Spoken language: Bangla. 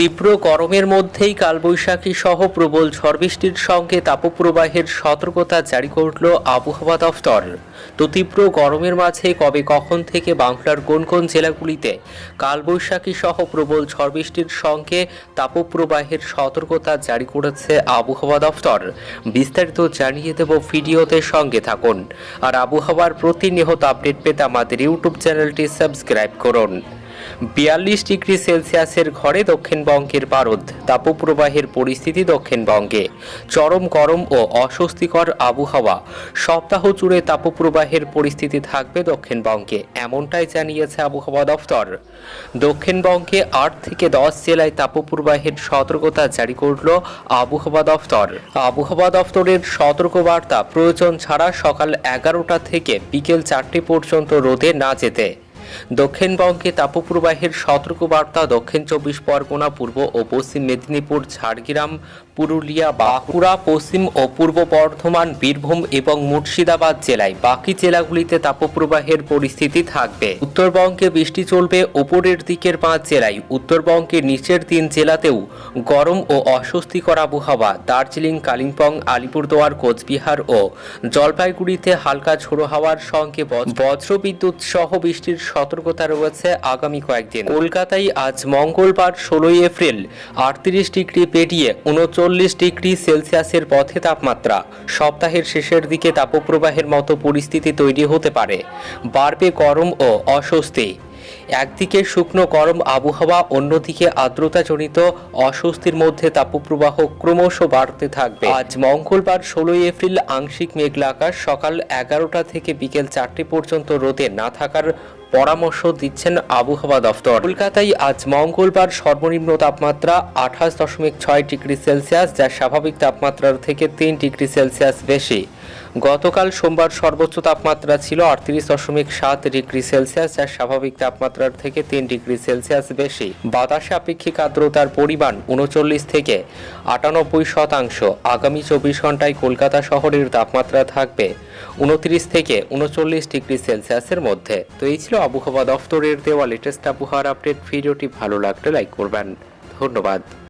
তীব্র গরমের মধ্যেই কালবৈশাখী সহ প্রবল ঝড় বৃষ্টির সঙ্গে তাপপ্রবাহের সতর্কতা জারি করল আবহাওয়া দফতর। তো তীব্র গরমের মাঝে কবে কখন থেকে বাংলার কোন কোন জেলাগুলিতে কালবৈশাখী সহ প্রবল ঝড় বৃষ্টির সঙ্গে তাপপ্রবাহের সতর্কতা জারি করেছে আবহাওয়া দফতর? বিস্তারিত জানিয়ে দেব ভিডিওতে সঙ্গে থাকুন। আর আবহাওয়ার প্রতিনিয়ত আপডেট পেতে আমাদের ইউটিউব চ্যানেলটি সাবস্ক্রাইব করুন। বিয়াল্লিশ ডিগ্রি সেলসিয়াসের ঘরে দক্ষিণবঙ্গের পারদ তাপপ্রবাহের পরিস্থিতি দক্ষিণবঙ্গে। চরম গরম ও অস্বস্তিকর আবহাওয়া। সপ্তাহ জুড়ে তাপপ্রবাহের পরিস্থিতি থাকবে দক্ষিণবঙ্গে, এমনটাই জানিয়েছে আবহাওয়া দফতর। দক্ষিণবঙ্গে আট থেকে দশ জেলায় তাপপ্রবাহের সতর্কতা জারি করল আবহাওয়া দফতর। আবহাওয়া দফতরের সতর্কবার্তা, প্রয়োজন ছাড়া সকাল এগারোটা থেকে বিকেল চারটে পর্যন্ত রোদে না যেতে। দক্ষিণবঙ্গে তাপপ্রবাহের সতর্কবার্তা, দক্ষিণ চব্বিশ পরগনা, পূর্ব ও পশ্চিম মেদিনীপুর, ঝাড়গ্রাম, পুরুলিয়া, বাঁকুড়া, পশ্চিম ও পূর্ব বর্ধমান, বীরভূম এবং মুর্শিদাবাদ জেলায় বাকি জেলাগুলিতে তাপপ্রবাহের পরিস্থিতি থাকবে। উত্তরবঙ্গে বৃষ্টি চলবে ওপরের দিকের পাঁচ জেলায়। উত্তরবঙ্গের নিচের তিন জেলাতেও গরম ও অস্বস্তিকর আবহাওয়া। দার্জিলিং, কালিম্পং, আলিপুরদুয়ার, কোচবিহার ও জলপাইগুড়িতে হালকা ঝোড়ো হাওয়ার সঙ্গে বজ্রবিদ্যুৎ সহ বৃষ্টির সতর্কতা রয়েছে আগামী কয়েকদিন। কলকাতায় আজ মঙ্গলবার ষোলোই এপ্রিল আটত্রিশ ডিগ্রি পেরিয়ে উনচল্লিশ ডিগ্রি সেলসিয়াসের পথে তাপমাত্রা। সপ্তাহের শেষের দিকে তাপপ্রবাহের মতো পরিস্থিতি তৈরি হতে পারে। বাড়বে গরম ও অস্বস্তি। একদিকে শুকনো গরম আবহাওয়া, অন্যদিকে আর্দ্রতাজনিত অস্বস্তির মধ্যে তাপপ্রবাহ ক্রমশ বাড়তে থাকবে। আজ মঙ্গলবার ষোলোই এপ্রিল আংশিক মেঘলা আকাশ, সকাল এগারোটা থেকে বিকেল চারটে পর্যন্ত রোদে না থাকার পরামর্শ দিচ্ছেন আবহাওয়া দফতর। কলকাতায় আজ মঙ্গলবার সর্বনিম্ন তাপমাত্রা আঠাশ দশমিক ছয় ডিগ্রি সেলসিয়াস, যা স্বাভাবিক তাপমাত্রার থেকে তিন ডিগ্রি সেলসিয়াস বেশি। গতকাল সোমবার সর্বোচ্চ তাপমাত্রা ছিল আটত্রিশ দশমিক সাত ডিগ্রি সেলসিয়াস, যা স্বাভাবিক তাপমাত্রার থেকে তিন ডিগ্রি সেলসিয়াস বেশি। বাতাসে আপেক্ষিক আর্দ্রতার পরিমাণ উনচল্লিশ থেকে আটানব্বই শতাংশ। আগামী চব্বিশ ঘন্টায় কলকাতা শহরের তাপমাত্রা থাকবে উনত্রিশ থেকে উনচল্লিশ ডিগ্রি সেলসিয়াসের মধ্যে। তো এই ছিল আবহাওয়া দফতরের দেওয়া লেটেস্ট আবহাওয়ার আপডেট ভিডিওটি ভালো লাগলে লাইক করবেন। ধন্যবাদ।